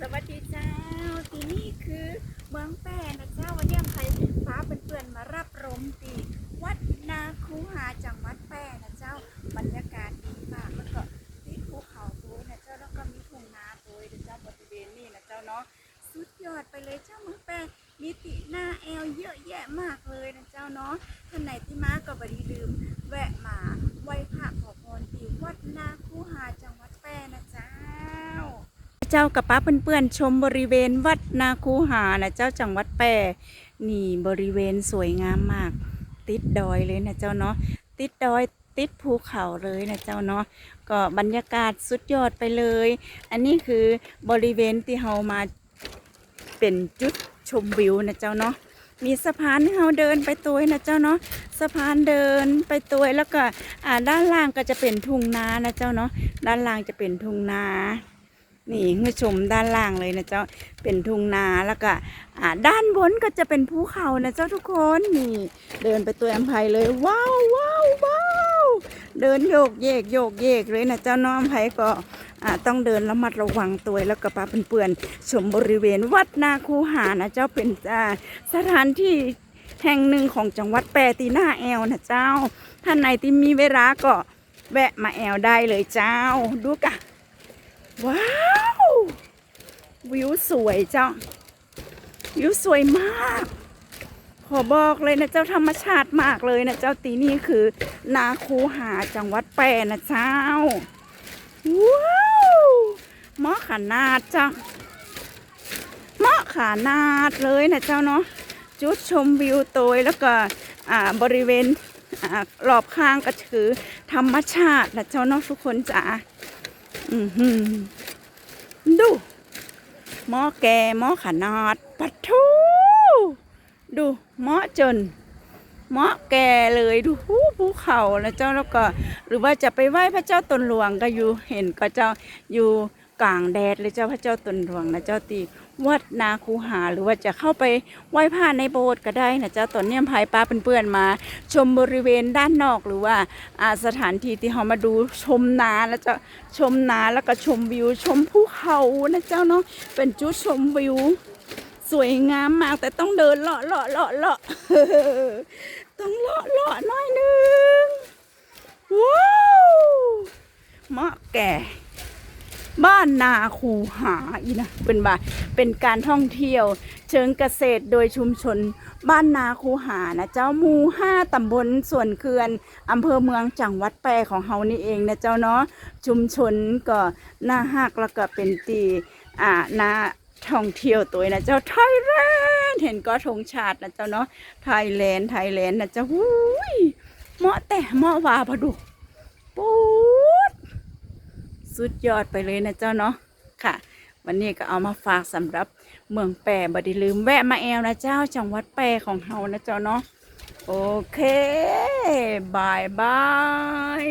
สวัสดีเจ้า ที่นี่คือเมืองแป้นะเจ้าวันนี้ใครฟ้าเป็นเพื่อนๆมารับลมตีวัดนาคูหาจังหวัดแป้นะเจ้าบรรยากาศดีมากแล้วก็ติดภูเขาตัวนะเจ้าแล้วก็มีทุ่งนาตัวนะเจ้าบริเวณนี้นะเจ้าเนาะสุดยอดไปเลยเจ้าเมืองแป้มีติหน้าแอลเยอะแยะมากเลยนะเจ้าเนาะท่านไหนที่มาก็บไดีลืมแวะมาไหว้พระขอพรที่วัดนาคูหาจังหวัดแป้นะเจ้า เจ้ากับป้าเปื่อนๆชมบริเวณวัดนาคูหานะเจ้าจังหวัดแปรนี่บริเวณสวยงามมาก ติดดอยเลยนะเจ้าเนาะติดดอยติดภูเขาเลยนะเจ้าเนาะก็บรรยากาศสุดยอดไปเลย อันนี้คือบริเวณที่เรามาเป็นจุดชมวิวนะเจ้าเนาะมีสะพานให้เราเดินไปตัวนะเจ้าเนาะสะพานเดินไปตัวแล้วก็อ่าด้านล่างก็จะเป็นทุ่งนานะเจ้าเนาะด้านล่างจะเป็นทุ่งนา นี่คุณชมด้านล่างเลยนะเจ้าเป็นทุ่งนาแล้วก็ด้านบนก็จะเป็นภูเขานะเจ้าทุกคนนี่เดินไปตัวแอมไพเลยว้าวว้าวว้าวเดินโยกเยกโยกเยกเลยนะเจ้าน้องไพก็ต้องเดินระมัดระวังตัวแล้วก็ปาเปื่อนๆชมบริเวณวัดนาคูหานะเจ้าเป็นสถานที่แห่งหนึ่งของจังหวัดแปรตีหน้าแอลนะเจ้า ท่านไหนที่มีเวลาก็แวะมาแอลได้เลยเจ้าดูกะ ว้าว วิวสวยจ้าวิวสวยมาก ขอบอกเลยนะเจ้าธรรมชาติมากเลยนะเจ้าตีนี่คือ นาคูหาจังหวัดแปรนะเจ้า ว้าวเหมาะขนาดจ้าเหมาะขนาดเลยนะเจ้าเนาะจุดชมวิวโตยแล้วก็อ่าบริเวณอ่ารอบข้างก็คือธรรมชาตินะเจ้าเนาะทุกคนจ๋า ดูหม้อแกหม้อขนาดปัดทูดูหม้อจนหม้อแกเลยดูหูภูเขาแล้วเจ้าแล้วก็ หรือว่าจะไปไหว้พระเจ้าตนหลวงก็อยู่เห็นก็เจ้าอยู่กลางแดดเลยเจ้าพระเจ้าตนหลวงนะเจ้าตี วัดนาคูหาหรือว่าจะเข้าไปไหว้พระในโบสถ์ก็ได้นะเจ้าตอนนี้พายป้าเพื่อนๆมา ชมบริเวณด้านนอกหรือว่าสถานที่ที่เรามาดูชมนาแล้วจะชมนาแล้วก็ชมวิว ชมภูเขานะเจ้าเนาะเป็นจุดชมวิว สวยงามมากแต่ต้องเดินเลาะเลาะเลาะเลาะต้องเลาะเลาะน่อยนึงว้าวเหมาะแก่ บ้านนาคูหาอีนะเป็นบ่าเป็นการท่องเที่ยว เชิงเกษตรโดยชุมชน บ้านนาคูหานะเจ้ามูห้าตำบลส่วนเขื่อนอำเภอเมืองจังหวัดแปรของเฮานี่เองนะเจ้าเนาะชุมชนก็น่าฮักแล้วก็เป็นตีอ่านาท่องเที่ยวตัวนะเจ้าไทยแลนด์เห็นก็ธงชาตินะเจ้าเนาะไทยแลนด์ไทยแลนด์นะเจ้าหูยเหมาะแต่เหมาะว่าพะดุปู สุดยอดไปเลยนะเจ้าเนาะค่ะ วันนี้ก็เอามาฝากสำหรับเมืองแปรบดีลืมแวะมาแอลนะเจ้าจังหวัดแปรของเฮานะเจ้าเนาะโอเคบายบาย